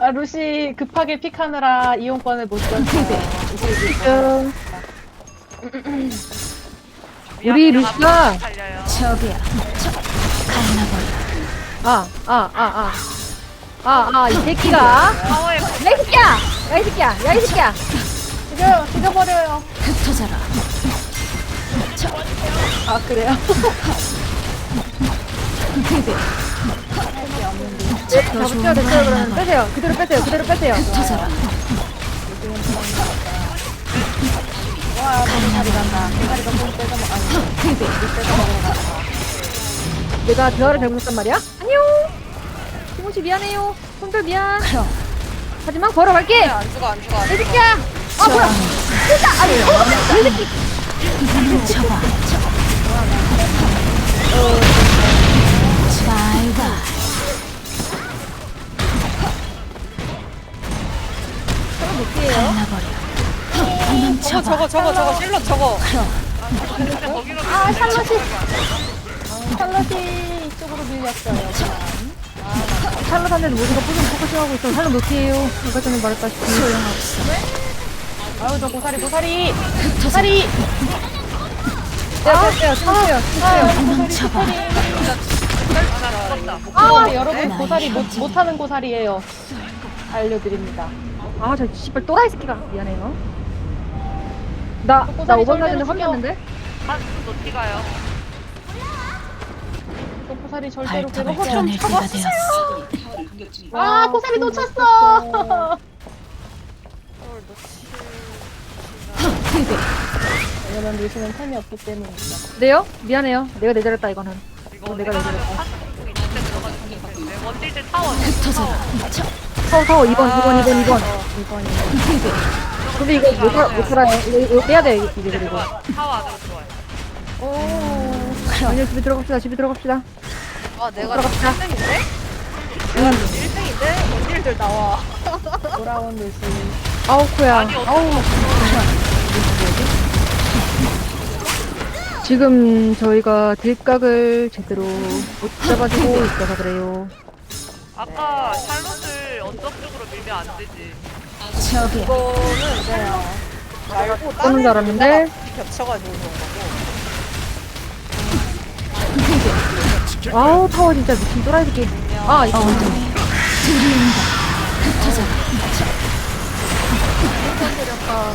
아, 루시 급하게 픽하느라 이용권을 못 줬어요. 음, 우리 루시가 달려요. 저기야. 갈라버려. 아, 아, 아, 아. 아, 아, 이 새끼가. 야, 이 새끼야! 야, 이 새끼야! 야, 이 새끼야! 죽여요, 죽여버려요. 흩어져라. 아, 그래요? 잡으세요, 됐어요, 그러면. 빼세요. 그대로 빼세요, 그대로 빼세요. 흩어져라. 와, 대가리 간다. 대가리가 뽕 빼서 먹, 아니, 못 빼서 먹으러 갔다. 내가 대화를 잘못했단 말이야? 안녕! 티모시 미안해요. 손들 미안. 하지만 걸어갈게! 안 죽어 안 죽어 안이 새끼야! 아, 뭐야! 진짜! 아니, 어, 이 새끼! 훔쳐봐. 바 저거. 저거 저거 저거 실력 저거. 아, 샬럿이. 아, 샬럿이 이쪽으로 밀렸어요. 샬롯한테도 모두가 포션 포커싱하고 있어. 샬롯 노티에요. 아까 전에 말했다시피. 아유, 저 고사리, 고사리! 고사리! 떼요, 떼요, 떼요, 떼요. 도망쳐봐. 아, 여러분, 고사리 못. 못하는 고사리예요. 알려드립니다. 아, 저 씨발 또라이 새끼가. 미안해요. 나, 나 고사리 5번 절대로 사진에 죽여. 확인했는데? 한숨도 뛰가요 저 고사리 절대로 발톱을 괴롭혀. 드러낼 때가 되었어. 아, 고사리 놓쳤어! 왜냐면 루시는 템이 없기 때문이죠. 네요? 미안해요. 내가 내절했다, 이거는. 이거 내가. 한숨 들어가는 데 원딜 때 타워 흩어져라. 타워, 타워, 2번, 2번, 2번, 2번. 이번이. 근데 이거 못, 살아- 못 살아요. 이거, 이거 빼야 돼, 이제 네, 그리고. 타워 안으로 들어와요 오. 아니요, 집에 들어갑시다, 집에 들어갑시다. 아 내가 들어갑시다. 1등인데? 내가 1등인데? 원딜들 나와 돌아온 루시. 아우, 코야. 아니 어떻게 아우. 지금 저희가 딜각을 제대로 못 잡아주고 있어서 그래요. 아까 샬롯을 언덕 쪽으로 밀면 안 되지 저기야. 이거는 이제요 말고 쏘는 줄 알았는데. 겹쳐가지고 그런 거고 아우, 타워 진짜 미친 또라이 새끼. 아, 이거. 들이운다. 흩어져라.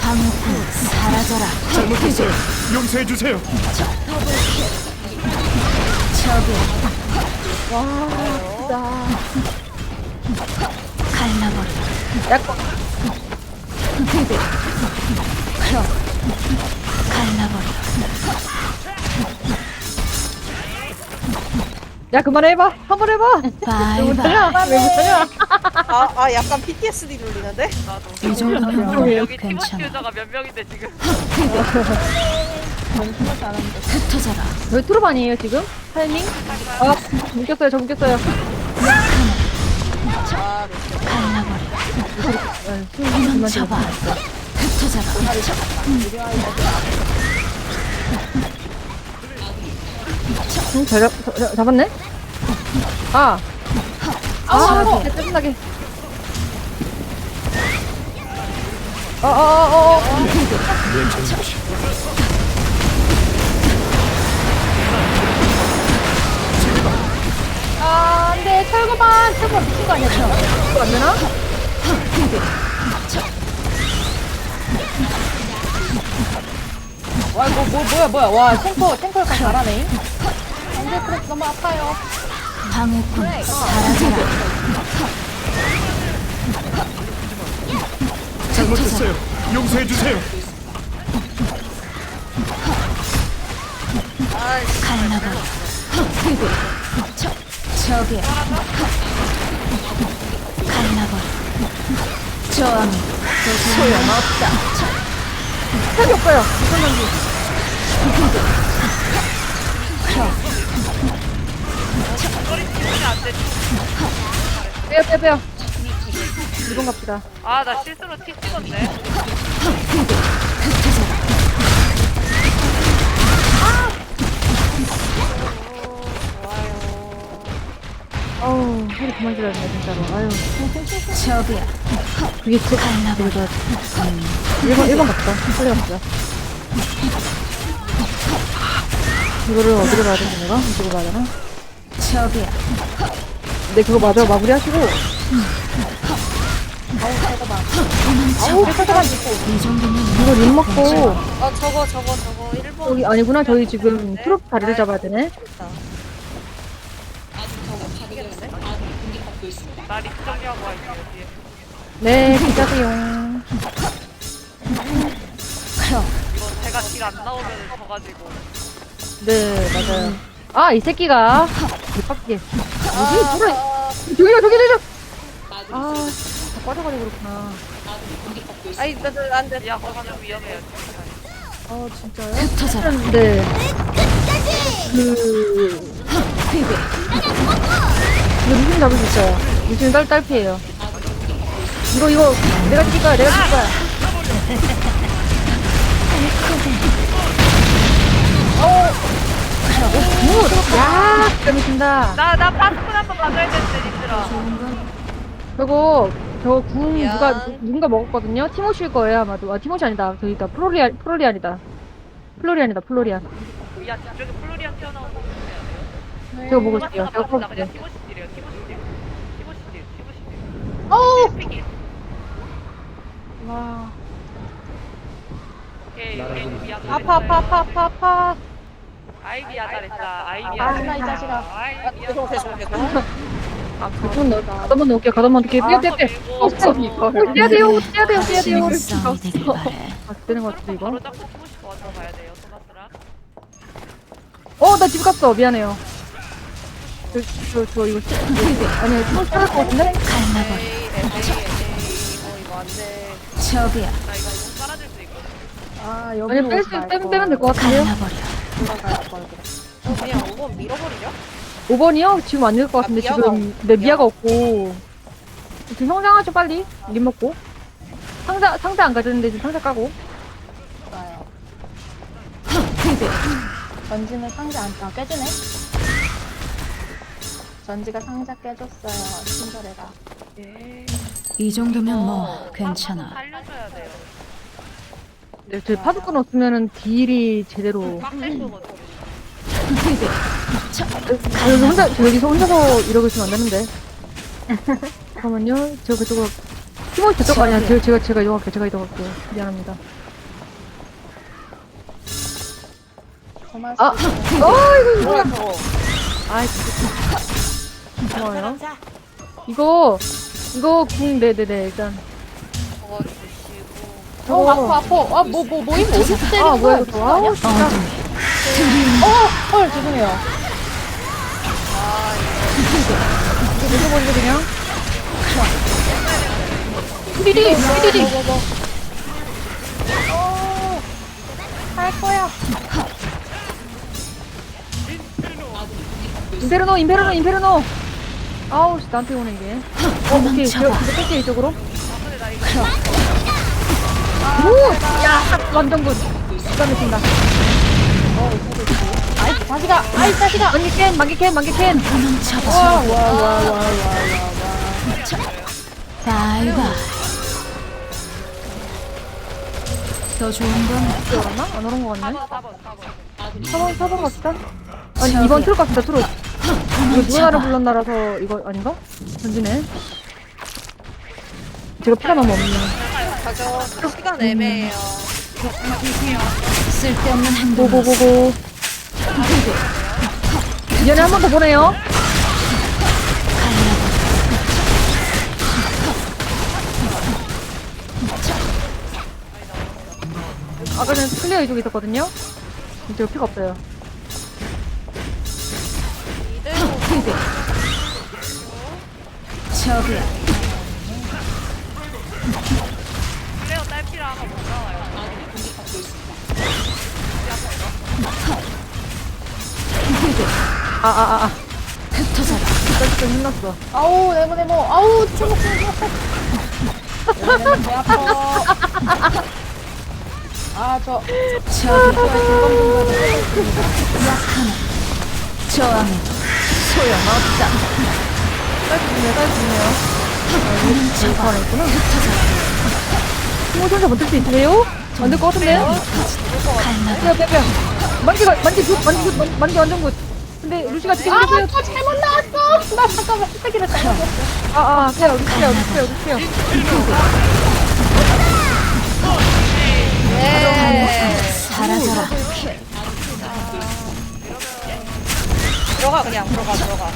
방어구 사라져라. 잘못했어요. 용서해 주세요. 저기야. 와, 갈라버려. 약간. 그럼. 갈라버려. 야, 그만해봐. 한 번 해봐. 왜. 못하냐? 왜 못하냐? 아, 아 약간 PTSD 눌리는데? 나도 이 정도면 여기 팀워크 괜찮아. 유저가 몇 명인데 지금 흩어져라. 왜 트루반이에요, 지금? 타이밍? 아, 묶였어요, 저 묶였어요. 갈라버려. 아, 도망쳐봐. 흩어져라. 응, 잘 잡, 잡- 잡았네? 아. 아, 진짜 짜증나게. 어, 어, 어, 어. 아, 안 돼. 철거반! 철거 미친 거 아니야? 이거 안 되나? 와, 이거 뭐, 뭐야, 뭐야. 와, 탱커, 탱커 약간 잘하네. 안 돼, 그래, 너무 아파요. 방어군 사라져라. 잘못했어요. 용서해 주세요. 갈라버려. 저기야. 갈라버려. 저항 소용없다. 탑이 없어요. 빼요, 빼요, 빼요. 이번 갑시다. 아 나 실수로 티 찍었네 아우 하루 그만 지랄네 진짜로. 아유. 저기야. 그게 제 갈라버려. 1번 1번 갑시다. 빨리 갑시다 이거를 어디로 가야 되지 내가? 이쪽으로 가야 되나? 저기야. 네 그거 맞아. 마무리 하시고. 아우 잠깐만 있고 이 정도면 이거 림 먹고. 어 저거 저거 저거. 1번 여기 아니구나. 저희 지금 트로피 다리를 잡아야 되네 나와 있어 뒤에. 네 기자세요. 이거 제가 딜안 나오면 져가지고. 네 맞아요. 아 이 새끼가. 개빡게. 뭐지? 뭐라 저기요 저기 저기 아 다 빠져가지고 그렇구나. 아이 나도 안돼. 야 거기 좀 위험해요 아 진짜요? 흩어져라 네. 그, 이거 루신 잡을 수 있어요. 루신 딸, 딸피예요 이거, 이거, 내가 찍을 거야, 내가 찍을 거야. 오, 굿! 야, 재밌습니다. 나 나 파스콘 한번 가져야 되는데 님들아 저거, 저거 궁 누가, 누군가 먹었거든요? 티모시일 거예요, 아마도. 아, 티모시 아니다. 저기다. 플로리안, 플로리안이다. 플로리안이다, 플로리안. 야 저쪽에 플로리안 튀어나오는 거 보세요 제가 먹을 게요 제가 나 먹을게요. 딜이에요 티모시 딜 티모시 딜 티모시 딜 어우! 와. 오케이 우리 미안 아파 아파 아파 아파 아파 아이비야 잘했다 아이비야 아, 나이 자식아. 아이비야 죄송 죄송 죄송 가만 넣, 가만 넣을게요, 가만 넣을게요. 떼야, 떼야, 떼야. 어, 어, 어, 떼야 돼요, 떼야 돼요, 떼야 돼요. 싸움이 되길 바래 아, 되는 것 같은데, 이거. 바로 딱 티모시 먼저 가야 돼요 토마스랑 어, 나 집 갔어. 미안해요. 저, 저, 저, 이거, 씨- 아니, 또 살을 것 같은데? 갈라버려 에이 어 이거 안돼 저기야 나 이거 못 깔아줄 수 있거든 아 여기로 뺄 수, 빼면, 빼면 될 것 같은데요? 갈라버려 어 그냥 5번 밀어버리죠? 5번이요? 지금 안 될 것 같은데, 아, 미아가 지금, 내 미아가 없고. 지금 성장하죠, 빨리. 림 먹고. 상자, 상자 안 가졌는데, 지금 상자 까고. 좋아요 전지는 상자 안, 아 깨지네 전지가 상자 깨졌어요 친절해라 이 정도면 뭐 괜찮아 살려줘야 돼요 네, 저 파수꾼 없으면은 딜이 제대로. 빡셀 거거든 피비 아, 여기 혼자, 저 여기서 혼자서 이러고 있으면 안 되는데. 잠깐만요. 저 그쪽으로. 티모시 저쪽 아니야. 제가, 제가, 제가 이동할게요. 제가 이동할게요. 미안합니다. 아, 어, 이거 뭐야? 저거 아이, 진짜. 고마워요. 이거, 이거, 궁, 네네네, 일단. 저거 주시고 저거, 어 아파 아파 아 뭐 뭐뭐 이거 어디서 때리는 아, 뭐야, 거야 이거. 아우, 진짜. 어, 헐 죄송해요 이거 먹어버리고 그냥. 삐디디, 삐디디. 어, 할 거야 인페르노, 인페르노, 인페르노. 아우, 씨, 나한테 오네, 이게. 어, 오케이. 근데 뺄게, 이쪽으로. 오! 야, 완전 굿. 기가 막힌다. 아이 자식아 아이 자식아 만개 캔, 만개 캔, 만개 캔. 와와와와와와 바이바이 더 좋은 건 들어갔나? 안 오는 거 같네. 4번 4번 4번 4번, 4번 갑시다. 아니, 2번 트롯 갑시다, 트롯. 이거 누가 나를 불렀나라서 이거 아닌가? 전지네. 제가 피가 너무 없네. 가져 시간 애매해요 쓸데없는 행동 고고고고. 미안해, 한번 더 보내요. 아까는 클리어 이쪽에 있었거든요? 이제 피가 없어요. 피비 저기야 플레어 딸피라 못 나와요. 피비 아, 아, 아, 아. 흩어져라. 진짜 힘났어. 아우 네모 네모. 아우 주먹 주먹 배 아파 아저. 저기야 약하네 저항해도 소용없다 딸기네요, 딸기네요. 있구나. 스무 혼자 만들 수 있으세요? 만들 것 같은데요? 빼빼, 빼빼. 만기가, 만기 굿, 만기 굿, 만- 만기 완전 굿. 근데 루시가 지금 아. 또 잘못 나왔어. 나 잠깐만 스택이를 잘못. 아, 아, 빼요, 루시요, 루시요, 루시요. 사라져라. 들어가 그냥 들어가 들어가.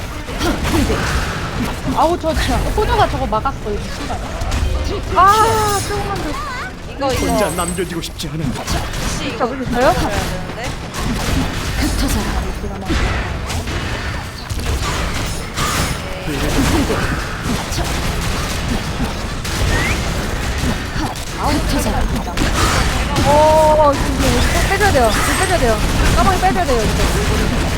아우 저 호주가 저거 막았어 이거 신발. 아, 조금만 더. 이거 이거 혼자 남겨지고 싶지 않은 잡으셨어요? 흩어져라. 흩어져라. 어, 지금 이거 빼줘야 돼요. 이거 빼줘야 돼요. 까마귀 빼줘야 돼요, 이거.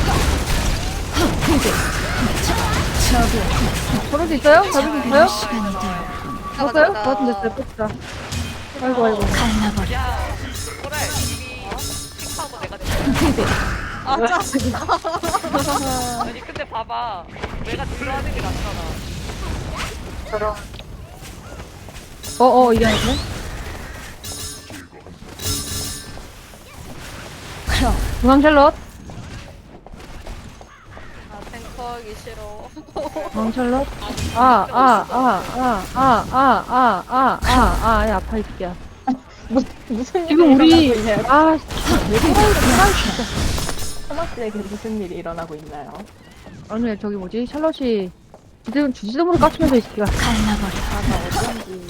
잡을 수 있어요? 잡을 수 있어요? 시간이 되었군. 잡았어요? 잡았으면 됐어요. 뺐다. 아이고, 아이고. 갈라버려. 야, 그래. 이미 픽하고 내가 됐어. 아 짜증나. 아니 근데 봐봐. 내가 들어하는 게 낫잖아. 어, 어, 이게 아니네. 그럼 중앙 샬럿. 하기 싫어. 샬럿. 아, 아, 아, 아, 아, 아, 아, 아, 아, 아, 야, 아파, 이 새끼야. 무슨 일이 지금 우리, 일어나고 있나요? 아, 진짜, 왜 이래, 아, 진짜. 토마스에게 무슨 일이 일어나고 있나요? 아니, 저기 뭐지? 샬럿이 주지도, 주지도문을 깝치면서 이 새끼가. 갈라버려. 아 나 어쩐지.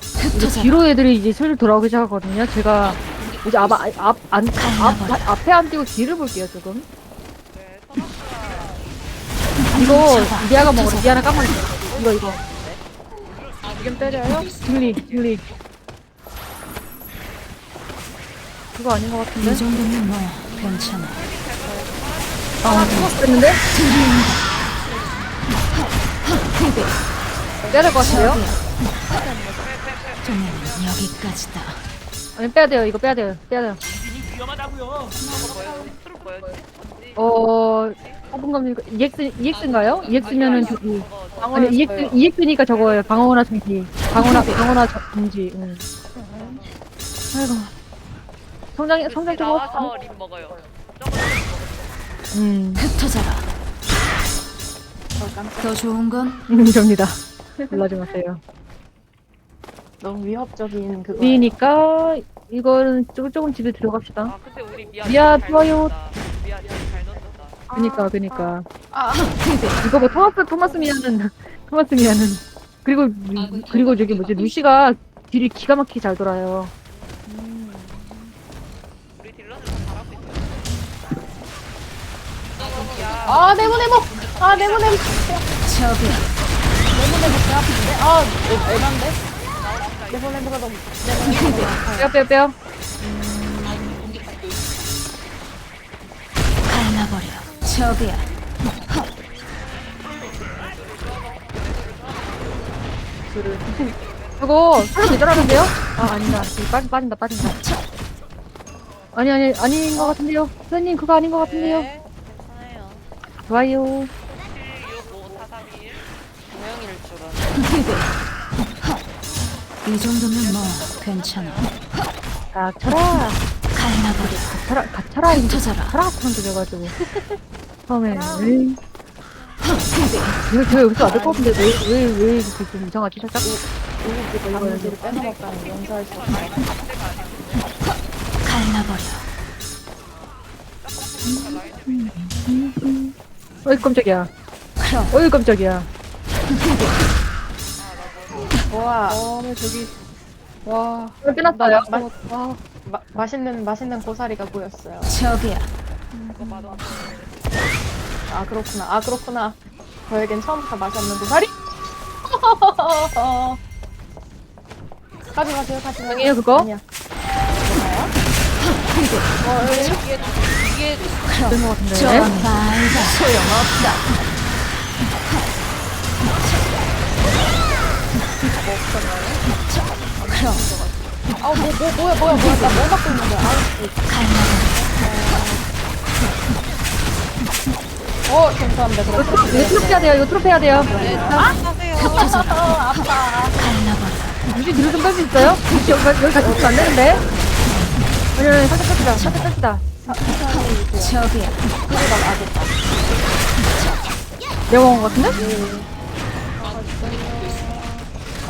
이제 흩어져라. 뒤로 애들이 이제 슬슬 돌아오기 시작하거든요. 제가 이제 앞, 앞, 앞, 안, 앞, 앞, 앞에 안 뛰고 뒤를 볼게요, 조금. 이거, 미아가 먹으래. 미아나 까먹어. 이거, 이거. 지금 때려요? 딜리, 딜리. 그거 아닌 것이 같은데? 정도면 뭐 괜찮아. 아, 죽었는데? 빼야 될것 같은데요? 동해는 여기까지다. 아니, 빼야 돼요. 이거 빼야 돼요. 빼야 돼요. 트 어, 화분감님, EX, EX인가요? EX면은 저기, 아니, EX, EX니까 저거예요. 방어나 정지. 방어나, 방어나 정지. 응. 아이고. 성장, 성장 좀 나와서 하고. 립 먹어요. 저거 음, 흩어져라. 저 깜짝. 더 좋은 건 음, 접니다. 놀라지 마세요. 너무 위협적인 그거. B니까, 이거는 조금, 조금 집에 들어갑시다. 아 근데 우리 미아 미아 잘 좋아요. 던졌다. 그니까, 그니까. 아 이거 뭐, 토마스, 토마스 미아는, 토마스 미아는. 그리고, 그리고 저기 뭐지, 루시가 딜이 기가 막히게 잘 돌아요. 우리 딜러들 다 잘하고 있어요. 미아 아 네모 네모. 아 네모 네모. 저기야. 네모 네모 배 아픈데. 아 에- 에반데. 네모 네모가 너무. 네모 네모. 빼요, 빼요, 빼요. 저기야. 이거 살로 대단하는데요? 아 아니다 빠진, 빠진다 빠진다 아니 아니 아닌 것 같은데요 선생님 그거 아닌 것 같은데요 네, 괜찮아요. 좋아요 7, 6, 5, 4, 3, 2, 1. 모형일 줄은. 이 정도면 뭐 괜찮아. 닥쳐라 갈라버려. 닥쳐라 닥쳐라 이거 흩어져라. 닥쳐라 처럼 들려가지고 처음에 에이. 이거 여기서 안될 것 같은데 왜왜 왜 이렇게 좀 이상하지 살짝 이거 이거 아무지를 빼먹었다는 용서할 수. 갈라버려. 어이 깜짝이야 어이 깜짝이야 와어 저기 와 빼놨어요 나- 나- 와 마, 맛있는 맛있는 고사리가 보였어요. 저기야. 아 그렇구나. 아 그렇구나. 저에겐 처음부터 맛이 없는 고사리. 가지 마세요. 가지 마세요. 아니에요, 그거? 아니야. 뭐가요? 어, 이게 이게 된것 같은데 소용없다. 그럼 아뭐 뭐 뭐야 뭐야 뭐야 나뭐 갖고 있는 거야? 아, 갈 어, 죄송합니다. 그럼. 이거 트로피 해야 돼요. 이거 트로피 해야 돼요. 네, 하세요. 갈라버려. 유지 뒤로 좀 뺄 수 있어요? 유지 여기, 여기 같이 있으면 안 되는데. 아니, 살짝 뺍시다. 살짝 뺍시다. 저기야. 내가 온것 같은데?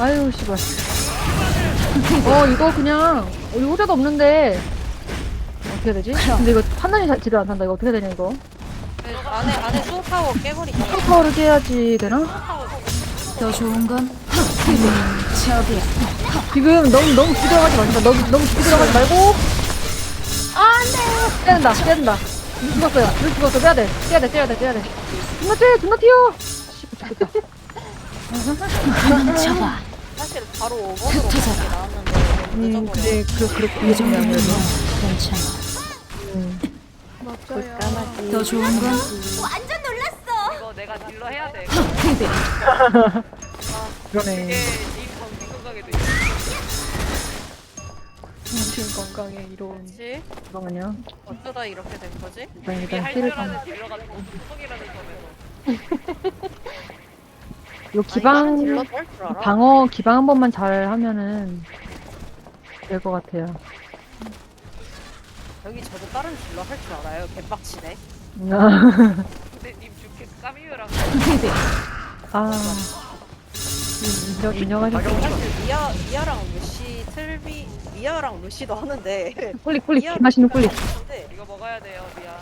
아유, 씨발. 어, 이거 그냥, 우리 호자도 없는데, 어떻게 해야 되지? 근데 이거 판단이 잘- 제대로 안 산다. 이거 어떻게 해야 되냐, 이거. 네, 안에 안에 수타워 깨버리기. 파워를 깨야지 되나? 더 좋은 건 음, 저기야. 지금 너무, 너무 깊이 들어가지 마시다. 너무, 너무 깊이 들어가지 말고. 안 돼! 빼야 된다, 빼야 된다. 이거 죽었어요. 이거 죽었어. 빼야 돼. 빼야 돼, 빼야 돼, 빼야 돼. 존나 튀어, 존나 죽겠다. 멈춰봐. 사실 바로 5번으로 가게 나왔는데 음, 늦어버려. 근데, 그, 그렇게. 이 정도면 뭐 괜찮아. 더 좋은 건 이거 내가 딜러 해야 돼. 그러네. 이게 이 정신 건강에도 있어. 정신 건강에 이로운. 그렇지? 잠깐만요. 어쩌다 이렇게 된 거지? 일단, 이게 일단, 할 힐을 줄. 아는 딜러가 구성이라는 점에서. 요 기방, 딜러 할줄 알아? 방어 기방 한 번만 잘 하면은 될 것 같아요. 여기 저도 다른 딜러 할 줄 알아요. 개빡치네. 근데 님 주캐 까미유랑 아, 인정, 인정하셨어. 사실 미아 미아랑 루시 틀비 미아랑 루시도 하는데 꿀릭, 꿀릭, 맛있는 꿀릭. 하는데 이거 먹어야 돼요 미아.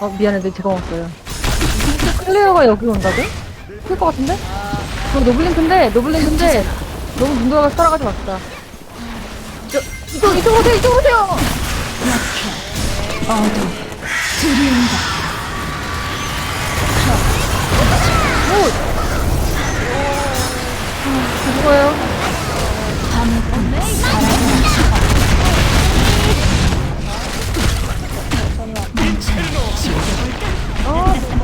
어, 미안해, 내 제가 먹었어요. 클레어가 여기 온다고? 클것 같은데? 저 노블링크인데, 노블링크인데, 너무 눈도가 따라가지 맙시다. 저, 이쪽, 이쪽 오세요, 이쪽 오세요! 어둠. 밤을 사라져.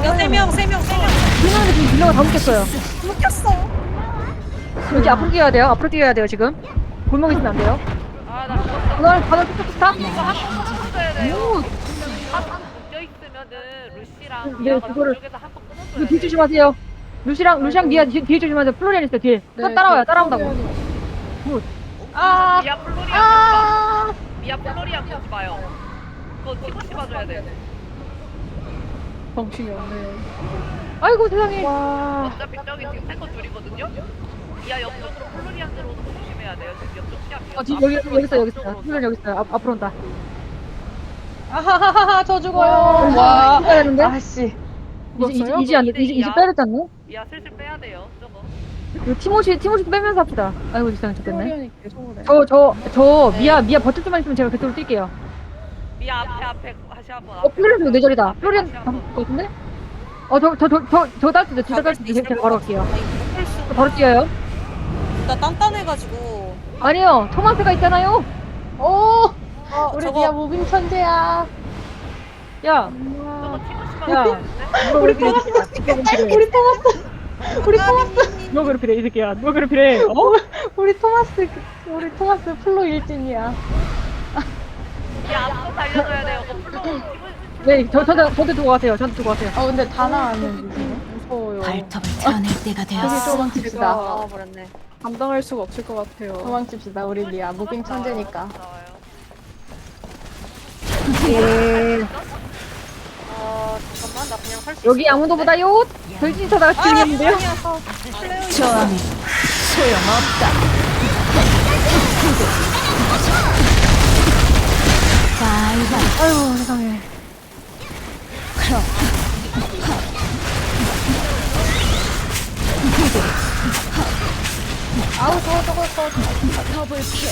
야세명 세명 세명 그냥 지금 딜러가 다 묶였어요. 묶였어. 여기 앞으로 뛰어야 돼요, 앞으로 뛰어야 돼요, 지금. 골목 있으면 안 돼요. 오늘 바닥 뚝뚝 스탑? 이거 한번 끊어줘야 돼요. 오, 한번 묶여 있으면은 루시랑 네, 미아가 그거를- 저쪽에서 한번 이거 끊어줘야 뒤 돼. 조심하세요. 루시랑, 루시랑 미아 뒤, 조심하세요. 플로리안 있어요, 뒤에. 또 따라와요, 따라온다고. 굿. 아, 미아 플로리안 아. 미아 플로리안 보지 마요. 그거 티모시 봐줘야 돼. 정신이 없네. 아이고 세상에. 어차피 저기 지금 탱커 둘이거든요. 미아 옆쪽으로 플로리안 들어오는 거 조심 해야 돼요. 지금 옆쪽 시야 비어. 어, 뒤, 여기, 여기 있어요, 여기 있어요. 플로리안 여기 있어요. 앞, 앞으로 온다. 아하하하, 저 죽어요. 와, 되는데? 아씨. 이제, 이제, 이제 안 돼. 이제, 이제 빼야 되지 않나? 미아 슬슬 빼야 돼요. 저거. 이거 티모시, 티모시도 빼면서 합시다. 아이고. 소련이 계속 오네. 저, 저, 저, 미아, 미아 버틸 수만 있으면 제가 그쪽으로 뛸게요. 미아 앞에 앞에 다시 한번. 어, 플로리안 내 자리다. 플로리안. 것 같은데? 어, 저, 저, 저, 저, 저딸 때, 진짜 딸 때, 제가 바로 갈게요. 저 바로 뛰어요. 나 단단해가지고. 아니요, 토마스가 있잖아요. 오! 어, 우리 저거- 미아 무빙 천재야. 야, 저거 야. 이 새끼야. 우리 토마스, 우리 토마스, 너 그렇게 돼, 이 새끼야. 너 그렇게 돼. 어? 우리 토마스, 우리 토마스 플로 일진이야. 달려줘야 돼요. 네, 저, 저, 저, 저한테 두고 가세요. 저한테 두고 가세요. 아 근데 다 나왔는데 지금 무서워요. 발톱을 드러낼 때가 되었어. 도망칩시다. 나와버렸네. 감당할 수가 없을 것 같아요. 도망칩시다, 우리 미아 무빙 천재니까. 나와요. 예. 어 잠깐만 나 그냥 할수 여기 아무도 보다요. 돌진 쳐다 치는데요. 저항이 소용없다. 바이바이. 아유, 세상에. 아우 저거 저거 저거 더블킬.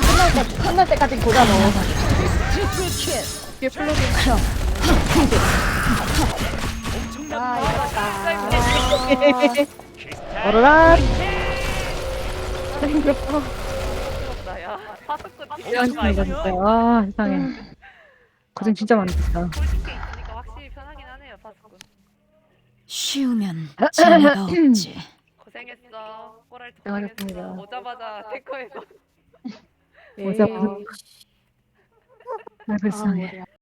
끝날 때 끝날 때까지 보자 너. 이게 플로깅. 그럼 아. 어라라. 나야 파스코 진짜. 아, 세상에. 고생 진짜 많다. 파스코 쉬우면 재미가 없지. 고생했어 꼬랄 고생하셨습니다. 고생했어 오자마자 탱커에서 오자. 아, 아 불쌍해.